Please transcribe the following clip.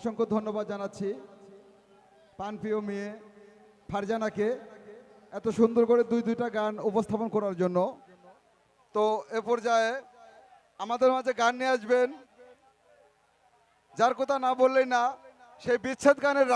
অসংখ্য ধন্যবাদ জানাচ্ছি পানপ্রিয় মেয়ে ফারজানাকে এত সুন্দর করে দুই দুইটা গান উপস্থাপন করার জন্য। তো এ পর্যায়ে আমাদের মাঝে গান নিয়ে আসবেন। যার কথা না বললেই না, সেই বিচ্ছেদ গানের